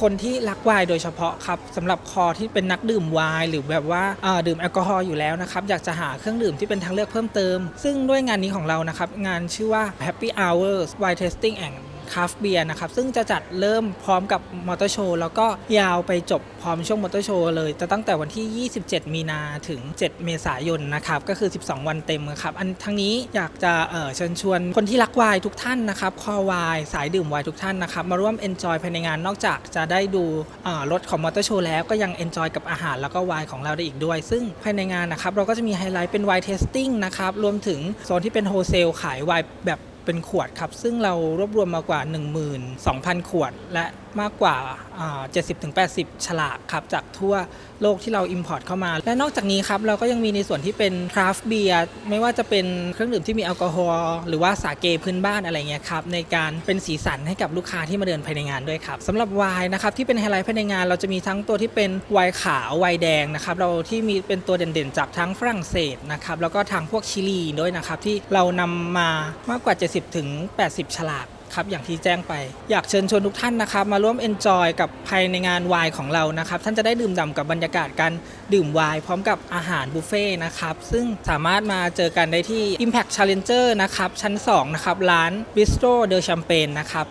คนที่รักไวน์โดยเฉพาะครับสำหรับคอที่เป็นนักดื่มไวน์หรือแบบว่าดื่มแอลกอฮอล์อยู่แล้วนะครับอยากจะหาเครื่องดื่มที่เป็นทางเลือกเพิ่มเติม ซึ่งด้วยงานนี้ของเรานะครับ งานชื่อว่า Happy Hours Wine Tasting and คราฟเบียร์นะครับ ซึ่งจะจัดเริ่มพร้อมกับมอเตอร์โชว์แล้วก็ยาวไปจบพร้อมช่วงมอเตอร์โชว์เลย จะตั้งแต่วันที่ 27 มีนาถึง 7 เมษายนนะครับ ก็คือ 12 วันเต็มครับอันทั้งนี้อยากจะเเชิญชวนคนที่รักไวน์ทุกท่านนะครับคอไวน์สายดื่มไวน์ทุกท่านนะครับมาร่วมเอนจอยภายในงานนอกจากจะได้ดูรถของมอเตอร์โชว์แล้วก็ยังเอนจอยกับอาหารแล้วก็ไวน์ของเราได้อีกด้วย ซึ่งภายในงานนะครับเราก็จะมีไฮไลท์เป็นไวน์เทสติ้งนะครับรวมถึงโซนที่เป็นโฮเซลขายไวน์แบบ เป็นขวดครับ ซึ่งเรารวบรวมมากว่า 12,000 ขวด และ มากกว่า 70-80 ฉลากครับจากทั่วโลกที่เราอิมพอร์ตเข้ามา และนอกจากนี้ครับเราก็ยังมีในส่วนที่เป็นคราฟต์เบียร์ไม่ว่าจะเป็นเครื่องดื่มที่มีแอลกอฮอล์หรือว่าสาเกพื้นบ้านอะไรเงี้ยครับในการเป็นสีสันให้กับลูกค้าที่มาเดินภายในงานด้วยครับสำหรับไวน์นะครับที่เป็นไฮไลท์ภายในงานเราจะมีทั้งตัวที่เป็นไวน์ขาวไวน์แดงนะครับเราที่มีเป็นตัวเด่นๆ จากทั้งฝรั่งเศสนะครับแล้วก็ทางพวกชิลีด้วยนะครับที่เรานำมามากกว่า 70ถึง80 ฉลาก ครับอย่างที่แจ้งไป อยากเชิญชวนทุกท่านนะครับมาร่วมเอนจอยกับภายในงานวายของเรานะครับท่านจะได้ดื่มด่ำกับบรรยากาศการดื่มวายพร้อมกับอาหารบุฟเฟ่ต์นะครับซึ่งสามารถมาเจอกันได้ที่ Impact Challenger นะครับชั้น2นะครับร้าน Bistro de Champagne นะครับ